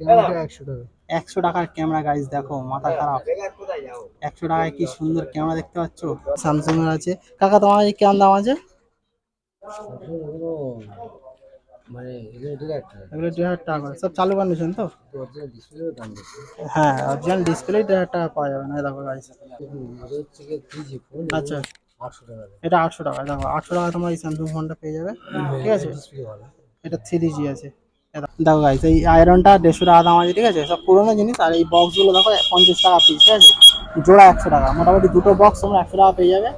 ক্যামেরাটা একশো টাকা। একশো টাকার ক্যামেরা গাইজ দেখো মাথা খারাপ। একশো টাকায় কি সুন্দর ক্যামেরা দেখতে পাচ্ছ? স্যামসাং এর আছে। কাকা তোমার কেমন দাম আছে? এগুলো মানে এগুলো দেড় হাজার টাকা সব চালু কন্ডিশন তো? হ্যাঁ অরিজিনাল ডিসপ্লে দেড় হাজার টাকা পাওয়া যাবে। না দেখো গাইজ আচ্ছা। এটা আটশো টাকা। দেখো আটশো টাকা তোমার এই স্যামসাং ফোনটা পেয়ে যাবে। ঠিক আছে? এটা থ্রি জি আছে। দেখো গাইস এই আয়রনটা দেড়শো টাকা দাম আছে, ঠিক আছে? সব পুরোনো জিনিস, আর এই বক্সগুলো দেখো, পঞ্চাশ টাকা পিস ঠিক আছে? জোড়া একশো টাকা, মোটামুটি দুটো বক্স তোমরা একশো টাকা পেয়ে যাবে,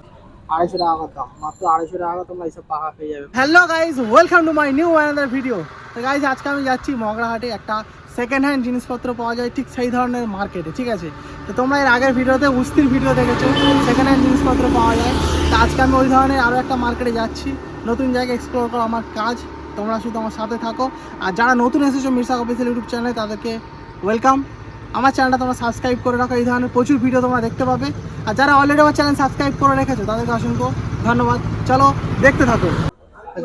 আড়াইশো টাকা দাম, মাত্র আড়াইশো টাকা তোমরা এইসব পাকা পেয়ে যাবে। Hello guys welcome to my new another video তো গাইস আজকে আমি যাচ্ছি মগরাহাটে, একটা সেকেন্ড হ্যান্ড জিনিসপত্র পাওয়া যায় ঠিক সেই ধরনের মার্কেটে ঠিক আছে? তো তোমরা এর আগের ভিডিওতে উস্তির ভিডিও দেখেছ সেকেন্ড হ্যান্ড জিনিসপত্র পাওয়া যায়। তো আজকে আমি ওই ধরনের আরও একটা মার্কেটে যাচ্ছি, নতুন জায়গা এক্সপ্লোর করা আমার কাজ। তোমরা শুধু আমার সাথে থাকো। আর যারা নতুন এসেছ মির্সা অফিসিয়াল ইউটিউব চ্যানেলে তাদেরকে ওয়েলকাম আমার চ্যানেলটা তোমরা সাবস্ক্রাইব করে রাখো। এই ধরনের প্রচুর ভিডিও তোমরা দেখতে পাবে। আর যারা অলরেডি আমার চ্যানেল সাবস্ক্রাইব করে রেখেছো তাদেরকে অসংখ্য ধন্যবাদ। চলো দেখতে থাকো।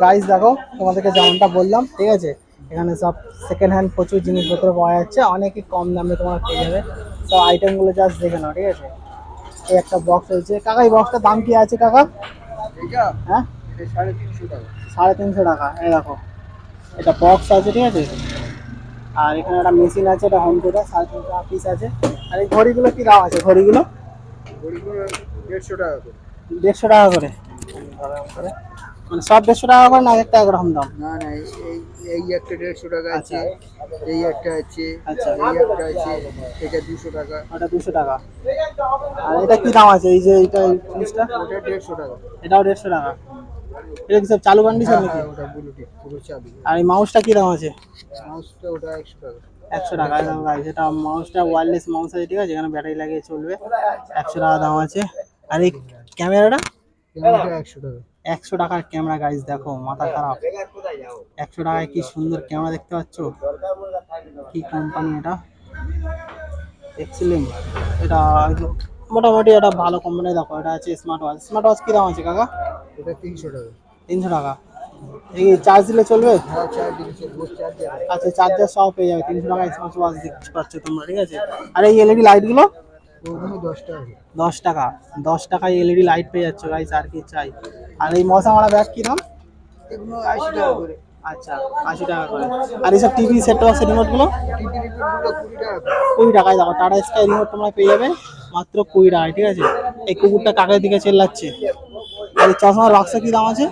গাইস দেখো তোমাদেরকে যেমনটা বললাম ঠিক আছে? এখানে সব সেকেন্ড হ্যান্ড প্রচুর জিনিসপত্র পাওয়া যাচ্ছে। অনেকই কম দামে তোমরা পেয়ে যাবে। সব আইটেমগুলো জাস্ট দেখে নাও ঠিক আছে? এই একটা বক্স রয়েছে। কাকা এই বক্সটার দাম কি আছে কাকা? হ্যাঁ? সাড়ে তিনশো টাকা। সাড়ে তিনশো টাকা এই দেখো। এটা বক্স আছে ঠিক আছে? আর এখানে একটা মেশিন আছে এটা হোম থিয়েটার সাড়ে তিনশো টাকা পিস আছে। আর এই ঘড়িগুলো কি দাম আছে ঘড়িগুলো? ঘড়িগুলো দেড়শো টাকা করে। দেড়শো টাকা করে। মানে সব দেড়শো টাকা করে না এক একটা একরকম দাম? না না এই এই একটা দেড়শো টাকা আছে আচ্ছা। এই একটা আছে আচ্ছা। এই একটা আছে এটা দুশো টাকা। ওটা দুশো টাকা। আর এটা কি দাম আছে এই যে এইটা এই জিনিসটা? ওটা দেড়শো টাকা। এটাও দেড়শো টাকা। এটা কি সব চালু কন্ডিশন নাকি? হ্যাঁ, ওটা ব্লুটুথ পুরো চাবি আর এই মাউসটা কি দাম আছে? মাউসটা ওটা একশো টাকা। একশো টাকা দাম গাইজ এটা মাউসটা ওয়্যারলেস মাউস আছে ঠিক আছে? এখানে ব্যাটারি লাগিয়ে চলবে। একশো টাকা দাম আছে। আর এই ক্যামেরাটা? ক্যামেরাটা একশো টাকা। একশো টাকার ক্যামেরা গাইজ দেখো মাথা খারাপ। একশো টাকায় কি সুন্দর ক্যামেরা দেখতে পাচ্ছ? কি কোম্পানি এটা? এক্সেলেন্ট এটা মোটামুটি এটা ভালো কোম্পানি দেখো এটা আছে স্মার্ট ওয়াচ স্মার্ট ওয়াচ কি দাম আছে কাকা? তিনশো টাকা। তিনশো টাকা। এই চার্জ দিলে চলবে? হ্যাঁ আচ্ছা চার্জার সব পেয়ে যাবে। তিনশো টাকায় স্মার্ট ওয়াচ দেখতে পাচ্ছ তোমরা ঠিক আছে? আর এই এলইডি লাইটগুলো দশ টাকা দশ টাকা। দশ টাকায় এলইডি লাইট পেয়ে যাচ্ছ গাইজ আর কি চাই। আর এই মশা মারা ব্যাগ কি দাম? এগুলো আশি টাকা করে। আচ্ছা আশি টাকা করে। আর এইসব টিভি সেট বক্স রিমোটগুলো কুড়ি টাকা টাকায় দেখো টাটা স্কাই রিমোট তোমরা পেয়ে যাবে মাত্র কুড়ি টাকায় ঠিক আছে? এই কুকুরটা কাকের দিকে চেল্লাচ্ছে? এই চশমার বাক্স কি দাম আছে?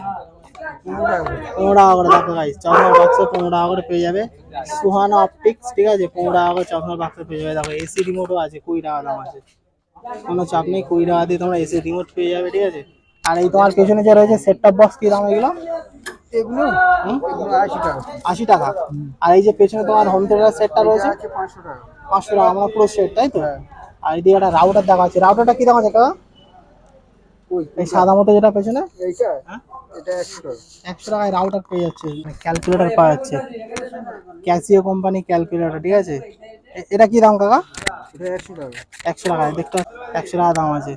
পনেরো টাকা করে দেখো গাইজ চশমার বাক্স পনেরো টাকা করে পেয়ে যাবে। সুহানা অপটিক্স ঠিক আছে? পনেরো টাকা করে চশমার বাক্স পেয়ে যাবে। দেখো এসি রিমোটও আছে কুড়ি টাকা দাম আছে। কোনো চাপ নেই কুড়ি টাকা দিয়ে তোমরা এসি রিমোট পেয়ে যাবে ঠিক আছে? আর এই তোমার পেছনে যে রয়েছে সেট টপ বক্স কি দাম এগুলো? এগুলো? আশি টাকা। আর এই যে পেছনে তোমার হোম থিয়েটার সেটটা রয়েছে? পাঁচশো টাকা। পাঁচশো টাকা আমরা পুরো সেট তাই তো? হ্যাঁ। আর এদিকে একটা রাউটার দেখা আছে রাউটারটা কি দাম আছে কাকা? এই সাদা মতো যেটা পেছনে? এইটা? হ্যাঁ? এটা টাকায় রাউটার পেয়ে যাচ্ছে। ক্যালকুলেটর পাওয়া যাচ্ছে। ক্যাসিও কোম্পানি ক্যালকুলেটর ঠিক আছে? এটা কি দাম কাকা? এটা একশো টাকা। একশো টাকায়। দেখতে একশো টাকা দাম আছে।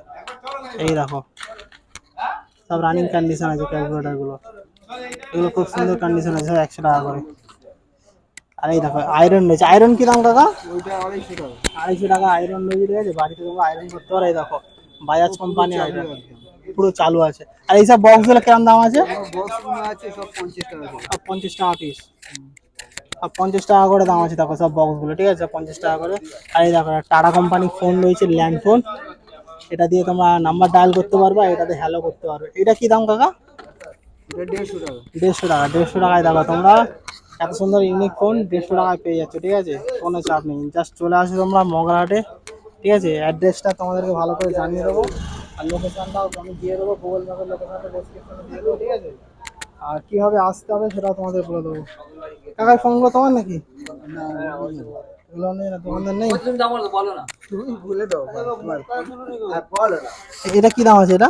এই দেখো। সব রানিং কন্ডিশন আছে ক্যালকুলেটরগুলো। এগুলো খুব সুন্দর কন্ডিশন আছে সব টাকা করে। আর এই দেখো আয়রন রয়েছে। আয়রন কি দাম কাকা? ওইটা টাকা। আড়াইশো টাকা আয়রন রয়েছে ঠিক আছে? বাড়িতে তোমরা আয়রন করতে পারো এই দেখো বাজাজ কোম্পানি আয়রন পুরো চালু আছে। আর এইসব বক্সগুলো কেমন দাম আছে? বক্সগুলো আছে সব পঞ্চাশ টাকা পিস সব পঞ্চাশ টাকা করে দাম আছে দেখো সব বক্সগুলো ঠিক আছে? পঞ্চাশ টাকা করে। আর এই দেখো টাটা কোম্পানির ফোন রয়েছে ল্যান্ড ফোন এটা দিয়ে তোমরা নাম্বার ডায়াল করতে পারবে এটাতে হ্যালো করতে পারবে। এটা কি দাম কাকা? দেড়শো টাকা। দেড়শো টাকা দেড়শো টাকায় দেখো তোমরা এত সুন্দর ইউনিক ফোন দেড়শো টাকায় পেয়ে যাচ্ছ ঠিক আছে? কোনো চাপ নেই। জাস্ট চলে আসো তোমরা মগরাহাটে ঠিক আছে? অ্যাড্রেসটা তোমাদেরকে ভালো করে জানিয়ে দেবো। আর লোকেশনটাও আমি দিয়ে দেবো গুগল ম্যাপের লোকেশনটা ডেসক্রিপশনে দিয়ে দেবো। ঠিক আছে। আর কীভাবে আসতে হবে সেটাও তোমাদের বলে দেবো। কাকার ফোনগুলো তোমার নাকি? এগুলো নেই না তোমাদের নেই? তুমি বলে দাও বলো না। এটা কি দাম আছে এটা?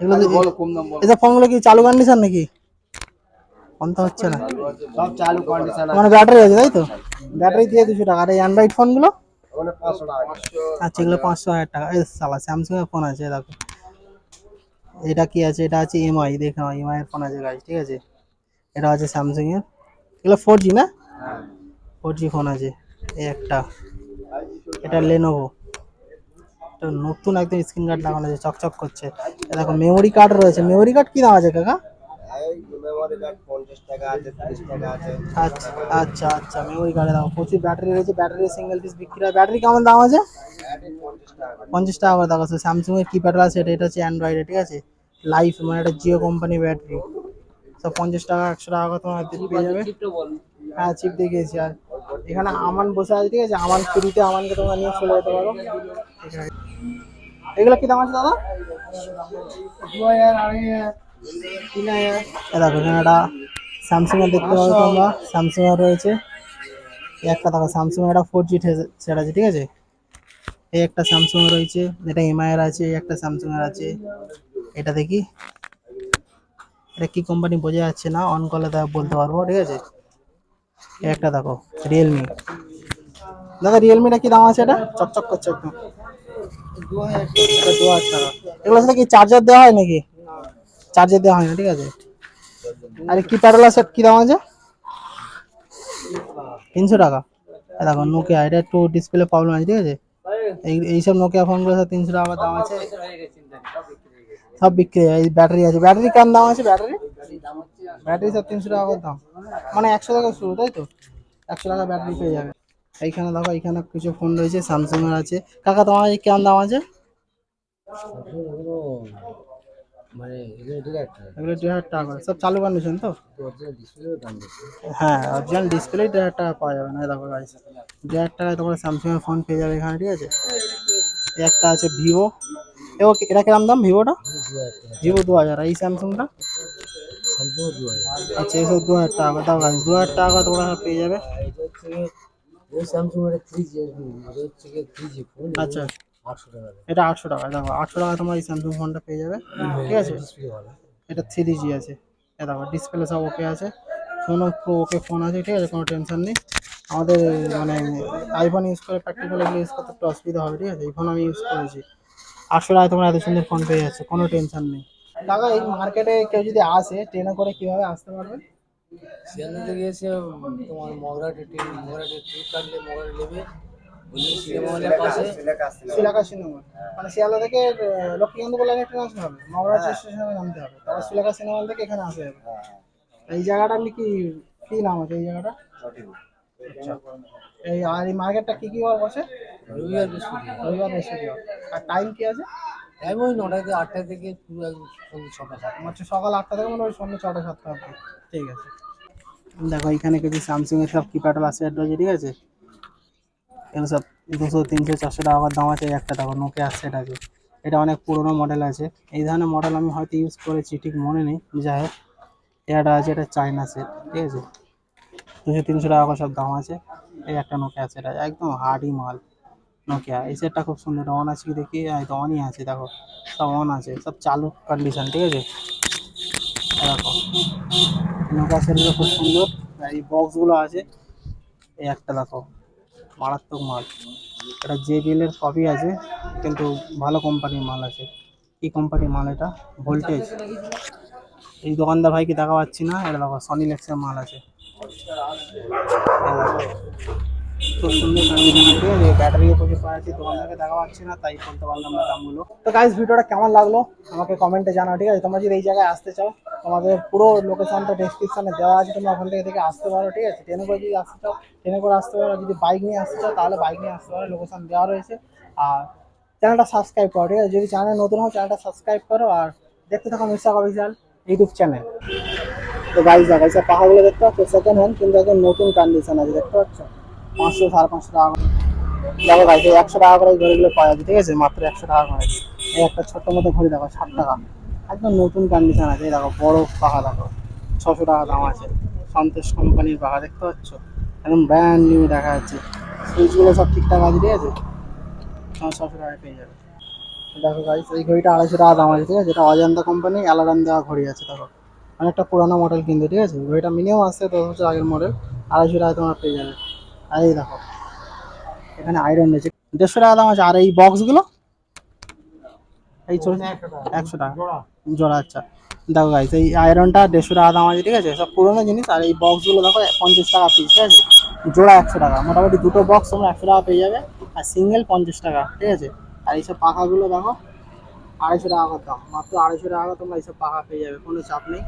এগুলো কম দাম বলো। এসব ফোনগুলো কি চালু কন্ডিশন নাকি? ফোন তো হচ্ছে না। সব চালু কন্ডিশন মানে ব্যাটারি আছে তাই তো? ব্যাটারি দিয়ে দুশো টাকা। আর এই অ্যান্ড্রয়েড ফোনগুলো আচ্ছা এগুলো পাঁচশো হাজার টাকা। এই সালা স্যামসাং এর ফোন আছে দেখো। এটা কি আছে? এটা আছে এমআই দেখো এমআই এর ফোন আছে গাইজ ঠিক আছে? এটা আছে স্যামসাং এর। এগুলো ফোর জি না? ফোর জি ফোন আছে, এই একটা। এটা লেনোভো নতুন একদম স্ক্রিন গার্ড লাগানো আছে, চকচক করছে। দেখো মেমোরি কার্ড রয়েছে। মেমোরি কার্ড কি দাম আছে, কাকা? মেমোরি কার্ড পঞ্চাশ টাকা আছে তিরিশ টাকা আছে। আচ্ছা আচ্ছা আচ্ছা মেমোরি কার্ডে দাও। প্রচুর ব্যাটারি রয়েছে ব্যাটারি সিঙ্গেল পিস বিক্রি হয়। ব্যাটারি কেমন দাম আছে? পঞ্চাশ টাকা করে। দেখো স্যামসুং এর কি প্যাটার্ন আছে এটা এটা হচ্ছে অ্যান্ড্রয়েড ঠিক আছে? লাইফ মানে একটা জিও কোম্পানি ব্যাটারি সব পঞ্চাশ টাকা একশো টাকা করে তোমার পেয়ে যাবে। হ্যাঁ চিপ দেখিয়েছি আর। এখানে আমান বসে আছে ঠিক আছে? আমান ফ্রিতে আমানকে তোমরা নিয়ে চলে যেতে পারো। ঠিক আছে। এগুলো কি দাম আছে দাদা? দেখো এখানে একটা স্যামসুং এর দেখতে পাবে তোমরা। স্যামসুং এর রয়েছে। একটা দেখো স্যামসুং একটা ফোর জি সেট আছে, ঠিক আছে? এই একটা স্যামসুং রয়েছে, এটা এমআই এর আছে একটা স্যামসুং এর আছে। এটা দেখি। এটা কি কোম্পানি বোঝা যাচ্ছে না অন করলে তা বলতে পারব, ঠিক আছে? একটা দেখো রিয়েলমি দাদা রিয়েলমিটা কি দাম আছে এটা? চকচক করছে একদম। দু হাজার সাথে কি চার্জার দেওয়া হয় নাকি? চার্জার দেওয়া হয় না, ঠিক আছে? আর কি প্যাডেলা সেট কি দাম আছে? তিনশো টাকা। দেখো নোকিয়া এটা একটু ডিসপ্লে প্রবলেম আছে, ঠিক আছে? এই এইসব নোকিয়া ফোনগুলো সব তিনশো টাকা দাম আছে। সব বিক্রি। এই ব্যাটারি আছে। ব্যাটারি কেমন দাম আছে ব্যাটারি ব্যাটারি সব তিনশো টাকা দাম। মানে একশো টাকা শুরু, তাই তো? একশো টাকা ব্যাটারি পেয়ে যাবে। এইখানে দেখো, এইখানে কিছু ফোন রয়েছে স্যামসাং এর আছে। কাকা, তোমার কেমন দাম আছে? মানে এগুলো দেড় হাজার টাকা করে। সব চালু কন্ডিশন তো? হ্যাঁ অরিজিনাল ডিসপ্লে দেড় হাজার টাকা পাওয়া যাবে। না দেখো গাইস দেড় হাজার টাকায় তোমরা স্যামসাং এর ফোন পেয়ে যাবে এখানে ঠিক আছে? একটা আছে ভিভো এও এটা কিরম দাম ভিভোটা ভিভো দু হাজার। আর এই স্যামসাংটা আচ্ছা এইসব দু হাজার টাকা দাও গাইস দু হাজার টাকা তোমরা পেয়ে যাবে। ওই স্যামসুং এর থ্রি জি হচ্ছে থ্রি জি ফোন আচ্ছা। এটা আটশো টাকা দেখো আটশো টাকা তোমরা এই স্যামসাং ফোনটা পেয়ে যাবে। ঠিক আছে? এটা থ্রি জি আছে। দেখো ডিসপ্লে সব ওকে আছে। ফোনও পুরো ওকে ফোন আছে ঠিক আছে? কোনো টেনশন নেই। আমাদের মানে আইফোন ইউজ করে প্র্যাকটিক্যাল এগুলো ইউজ করতে একটু অসুবিধা হবে ঠিক আছে? এই ফোন আমি ইউজ করেছি। আটশো টাকায় তোমরা এত সুন্দর ফোন পেয়ে যাচ্ছে কোনো টেনশন নেই। দাদা এই মার্কেটে কেউ যদি আসে ট্রেনে করে কীভাবে আসতে পারবে শিয়ালদা থেকে এসে তোমার মগরাটে ট্রেন মগরাটে ট্রেন কাটলে মগরাটে নেবে। শিলাকা সিনেমা মানে শিয়ালদা থেকে আহ, লক্ষ্মীকান্ত বলে ট্রেন আসতে হবে স্টেশনে নামতে হবে। তারপর শিলাকা সিনেমা থেকে এখানে আসতে হবে এই জায়গাটা আপনি কি কি নাম আছে এই জায়গাটা? এই আর এই মার্কেটটা কি কি বার বসে? রবিবার বৃহস্পতিবার রবিবার বৃহস্পতিবার আর টাইম কি আছে? টাইম ওই নটা থেকে আটটা থেকে পুরো একদম সন্ধ্যে ছটা সাতটা। হচ্ছে সকাল আটটা থেকে মানে ওই সন্ধ্যে ছটা সাতটা ঠিক আছে। দেখো এখানে কিছু স্যামসুং এর সব কিপ্যাড আছে ঠিক আছে? এখানে সব দুশো, তিনশো, চারশো টাকা দাম আছে, একটা দেখো নোকিয়া সেট আছে এটা অনেক পুরোনো মডেল আছে। এই ধরনের মডেল আমি হয়তো ইউজ করেছি, ঠিক মনে নেই। যাই হোক, এটা আছে, এটা চাইনা সেট ঠিক আছে? দুশো, তিনশো টাকা সব দাম আছে। এই একটা নোকিয়া সেট আছে, একদম হার্ডি মাল। নোকিয়া এই সেটটা খুব সুন্দর। অন আছে কি দেখি? তো অনই আছে, দেখো। সব অন আছে, সব চালু কন্ডিশন ঠিক আছে? দেখো। নোকিয়া সেটগুলো খুব সুন্দর। এই বক্সগুলো আছে। এই একটা দেখো। মারাত্মক মাল। এটা জেবিএলের কপি আছে, কিন্তু ভালো কোম্পানির মাল আছে। কি কোম্পানির মাল এটা? ভোল্টেজ এই দোকানদার ভাইকে দেখা পাচ্ছি না, এটা দেখো সনি লেক্সের মাল আছে। এই। খুব সুন্দর ঠিক আছে দোকানদারকে দেখা পাচ্ছি না, তাই বলতে পারলাম না তো গাইস ভিডিওটা কেমন লাগল? আমাকে কমেন্টে জানাও, ঠিক আছে? তোমরা যদি এই জায়গায় আসতে চাও, তোমাদের পুরো লোকেশনটা ডেসক্রিপশনে দেওয়া আছে, তোমরা ওখান থেকে থেকে আসতে পারো, ঠিক আছে? ট্রেনে করে যদি আসতে চাও ট্রেনে করে আসতে পারো, যদি বাইক নিয়ে আসতে চাও, তাহলে বাইক নিয়ে আসতে পারো লোকেশন দেওয়া রয়েছে। আর চ্যানেলটা সাবস্ক্রাইব করো, ঠিক আছে? যদি চ্যানেল নতুন হও চ্যানেলটা সাবস্ক্রাইব করো, আর দেখতে থাকো মিস্টার অফিসিয়াল ইউটিউব চ্যানেল তো গাইজ দেখো পাহাড়গুলো দেখতে পাচ্ছ সেকেন্ড হ্যান্ড কিন্তু একদম নতুন কন্ডিশন আছে, দেখতে পাচ্ছ? পাঁচশো, সাড়ে পাঁচশো টাকা করে। দেখো গাইজ এই একশো টাকা করে ঘড়িগুলো পাওয়া যাচ্ছে, ঠিক আছে? মাত্র একশো টাকা করে। এই একটা ছোট্ট মতো ঘড়ি দেখো, ষাট টাকা। একদম নতুন কন্ডিশন আছে দেখো, বড় পাখা দেখো। ছশো টাকা দাম আছে। সন্তোষ কোম্পানির পাখা, দেখতে পাচ্ছ? একদম ব্র্যান্ড নিউ দেখা যাচ্ছে। সুইচগুলো সব ঠিকঠাক আছে, ঠিক আছে? ছশো টাকায় পেয়ে যাবে। দেখো গাইজ এই ঘড়িটা আড়াইশো টাকা দাম আছে, ঠিক আছে? এটা অজন্তা কোম্পানি অ্যালারাম দেওয়া ঘড়ি আছে, দেখো। অনেকটা পুরানো মডেল কিন্তু ঠিক আছে? ঘড়িটা মিনিমাম আসছে দশ বছর আগের মডেল আড়াইশো টাকা তোমার পেয়ে যাবে। আর এই দেখো, এখানে আয়রন রয়েছে। দেড়শো টাকা দাম আছে। আর এই বক্সগুলো এই ছোট একশো টাকা। জোড়া আচ্ছা। দেখো গাইস এই আয়রনটা দেড়শো টাকা দাম আছে, ঠিক আছে? সব পুরোনো জিনিস। আর এই বক্সগুলো দেখো, পঞ্চাশ টাকা পিস ঠিক আছে? জোড়া একশো টাকা। মোটামুটি দুটো বক্স তোমরা একশো টাকা পেয়ে যাবে। আর সিঙ্গেল পঞ্চাশ টাকা, ঠিক আছে? আর এইসব পাখাগুলো দেখো, আড়াইশো টাকা করে দাম। মাত্র আড়াইশো টাকা তোমরা এইসব পাখা পেয়ে যাবে, কোনো চাপ নেই।